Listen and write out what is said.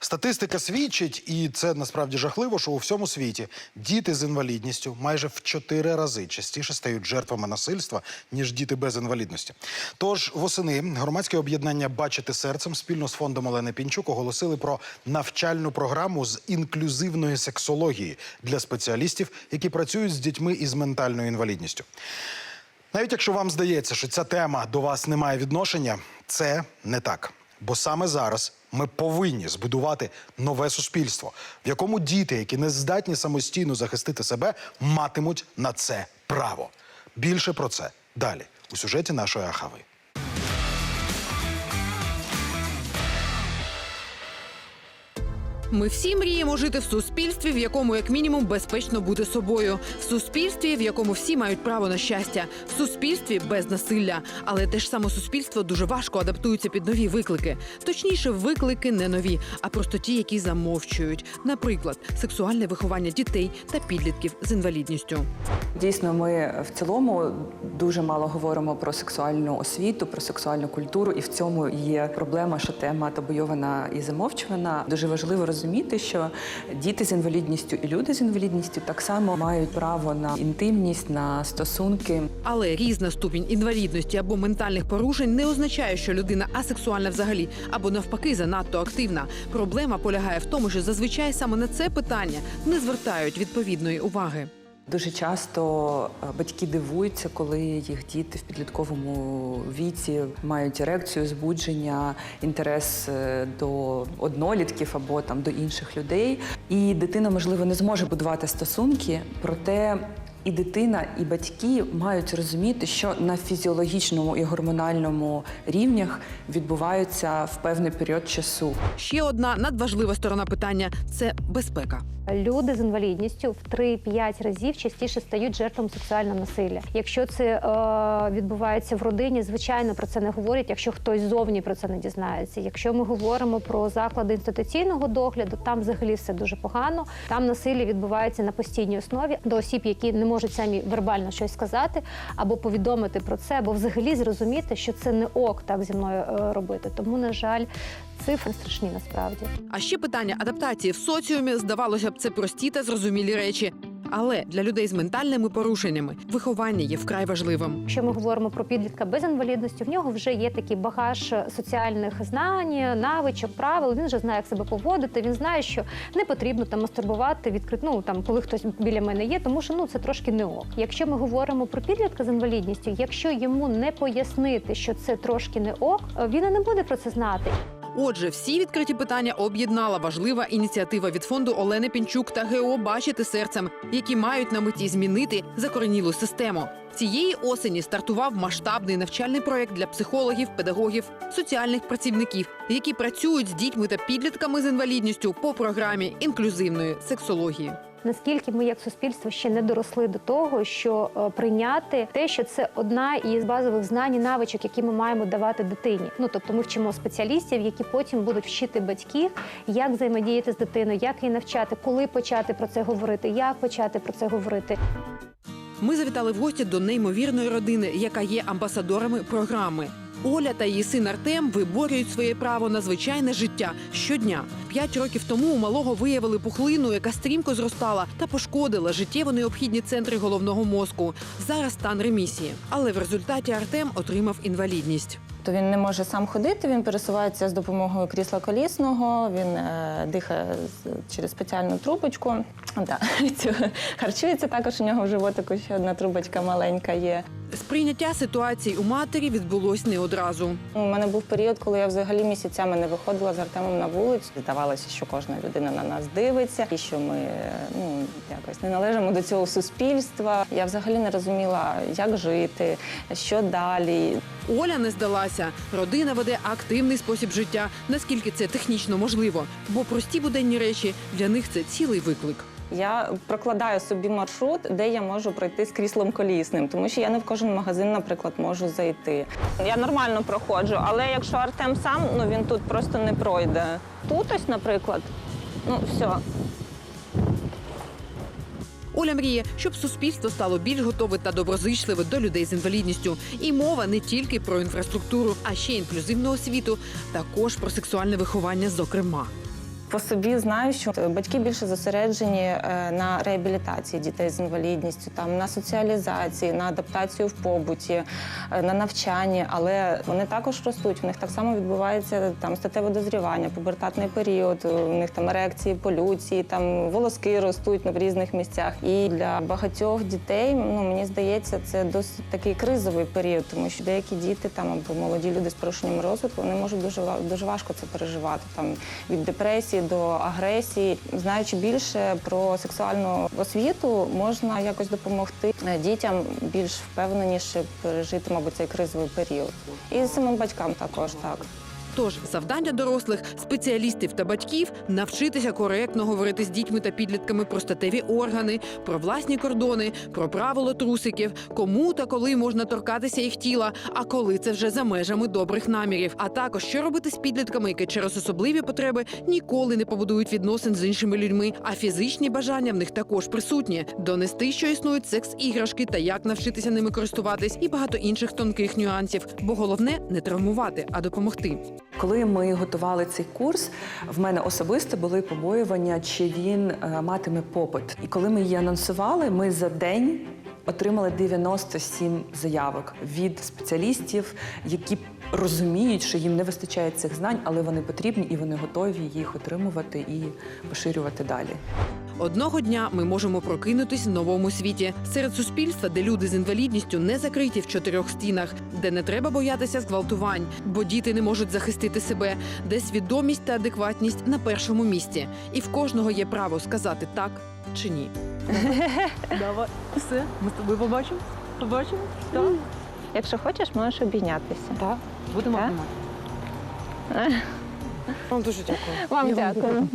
Статистика свідчить, і це насправді жахливо, що у всьому світі діти з інвалідністю майже в чотири рази частіше стають жертвами насильства, ніж діти без інвалідності. Тож восени громадське об'єднання Бачити серцем спільно з фондом Олени Пінчук оголосили про навчальну програму з інклюзивної сексології для спеціалістів, які працюють з дітьми із ментальною інвалідністю. Навіть якщо вам здається, що ця тема до вас не має відношення, це не так. Бо саме зараз ми повинні збудувати нове суспільство, в якому діти, які не здатні самостійно захистити себе, матимуть на це право. Більше про це далі у сюжеті нашої Ахави. Ми всі мріємо жити в суспільстві, в якому як мінімум безпечно бути собою, в суспільстві, в якому всі мають право на щастя, в суспільстві без насилля. Але те ж саме суспільство дуже важко адаптується під нові виклики. Точніше, виклики не нові, а просто ті, які замовчують. Наприклад, сексуальне виховання дітей та підлітків з інвалідністю. Дійсно, ми в цілому дуже мало говоримо про сексуальну освіту, про сексуальну культуру, і в цьому є проблема, що тема табуйована і замовчувана. Дуже важливо розуміти, що діти з інвалідністю і люди з інвалідністю так само мають право на інтимність, на стосунки. Але різна ступінь інвалідності або ментальних порушень не означає, що людина асексуальна взагалі, або навпаки занадто активна. Проблема полягає в тому, що зазвичай саме на це питання не звертають відповідної уваги. Дуже часто е, батьки дивуються, коли їх діти в підлітковому віці мають ерекцію, збудження, інтерес е, до однолітків або там до інших людей. І дитина, можливо, не зможе будувати стосунки, проте і дитина, і батьки мають розуміти, що на фізіологічному і гормональному рівнях відбуваються в певний період часу. Ще одна надважлива сторона питання це безпека. Люди з інвалідністю в 3-5 разів частіше стають жертвами сексуального насилля. Якщо це е, відбувається в родині, звичайно про це не говорять, якщо хтось зовні про це не дізнається. Якщо ми говоримо про заклади інституційного догляду, там взагалі все дуже погано. Там насилля відбувається на постійній основі до осіб, які не можуть самі вербально щось сказати, або повідомити про це, або взагалі зрозуміти, що це не ок так зі мною е, робити. Тому, на жаль, цифри страшні насправді. А ще питання адаптації в соціумі здавалося б, це прості та зрозумілі речі. Але для людей з ментальними порушеннями виховання є вкрай важливим. Якщо ми говоримо про підлітка без інвалідності, в нього вже є такий багаж соціальних знань, навичок, правил. Він вже знає, як себе поводити. Він знає, що не потрібно там мастурбувати відкрит, ну, там, коли хтось біля мене є, тому що ну це трошки не ок. Якщо ми говоримо про підлітка з інвалідністю, якщо йому не пояснити, що це трошки не ок, він і не буде про це знати. Отже, всі відкриті питання об'єднала важлива ініціатива від фонду Олени Пінчук та ГО Бачити серцем, які мають на меті змінити закоренілу систему. Цієї осені стартував масштабний навчальний проект для психологів, педагогів, соціальних працівників, які працюють з дітьми та підлітками з інвалідністю по програмі інклюзивної сексології. Наскільки ми, як суспільство, ще не доросли до того, що е, прийняти те, що це одна із базових знань і навичок, які ми маємо давати дитині. Ну тобто, ми вчимо спеціалістів, які потім будуть вчити батьків, як взаємодіяти з дитиною, як її навчати, коли почати про це говорити, як почати про це говорити. Ми завітали в гості до неймовірної родини, яка є амбасадорами програми. Оля та її син Артем виборюють своє право на звичайне життя щодня. П'ять років тому у малого виявили пухлину, яка стрімко зростала та пошкодила життєво необхідні центри головного мозку. Зараз стан ремісії. Але в результаті Артем отримав інвалідність. То він не може сам ходити, він пересувається з допомогою крісла колісного, він е, дихає через спеціальну трубочку. Да. Харчується також у нього в животику ще одна трубочка маленька є. Сприйняття ситуації у матері відбулось не одразу. У мене був період, коли я взагалі місяцями не виходила з Артемом на вулицю. Здавалося, що кожна людина на нас дивиться, і що ми ну якось не належимо до цього суспільства. Я взагалі не розуміла, як жити, що далі. Оля не здалася. Родина веде активний спосіб життя, наскільки це технічно можливо, бо прості буденні речі для них це цілий виклик. Я прокладаю собі маршрут, де я можу пройти з кріслом колісним, тому що я не в кожен магазин, наприклад, можу зайти. Я нормально проходжу, але якщо Артем сам, ну він тут просто не пройде. Тут ось, наприклад, ну все. Оля мріє, щоб суспільство стало більш готове та доброзичливе до людей з інвалідністю. І мова не тільки про інфраструктуру, а ще інклюзивну освіту, також про сексуальне виховання, зокрема. По собі знаю, що батьки більше зосереджені е, на реабілітації дітей з інвалідністю, там на соціалізації, на адаптацію в побуті, е, на навчанні, але вони також ростуть. У них так само відбувається там статеве дозрівання, пубертатний період. У них там реакції полюції, там волоски ростуть в різних місцях. І для багатьох дітей, ну мені здається, це досить такий кризовий період, тому що деякі діти там або молоді люди з порушенням розвитку вони можуть дуже дуже важко це переживати. Там від депресії до агресії. Знаючи більше про сексуальну освіту, можна якось допомогти е, дітям більш впевненіше пережити, мабуть, цей кризовий період. І самим батькам також так. Тож завдання дорослих, спеціалістів та батьків навчитися коректно говорити з дітьми та підлітками про статеві органи, про власні кордони, про правила трусиків, кому та коли можна торкатися їх тіла, а коли це вже за межами добрих намірів. А також що робити з підлітками, які через особливі потреби ніколи не побудують відносин з іншими людьми, а фізичні бажання в них також присутні. Донести, що існують секс-іграшки та як навчитися ними користуватись, і багато інших тонких нюансів. Бо головне не травмувати, а допомогти. Коли ми готували цей курс, в мене особисто були побоювання, чи він е, матиме попит. І коли ми її анонсували, ми за день отримали 97 заявок від спеціалістів, які розуміють, що їм не вистачає цих знань, але вони потрібні і вони готові їх отримувати і поширювати далі. Одного дня ми можемо прокинутись в новому світі серед суспільства, де люди з інвалідністю не закриті в чотирьох стінах, де не треба боятися зґвалтувань, бо діти не можуть захистити себе, де свідомість та адекватність на першому місці, і в кожного є право сказати так чи ні. Давай, все, ми з тобою побачимо. Побачимо? Так. Якщо хочеш, можеш обійнятися. Так. Будемо Так? обнімати. Вам дуже дякую. Вам дякую.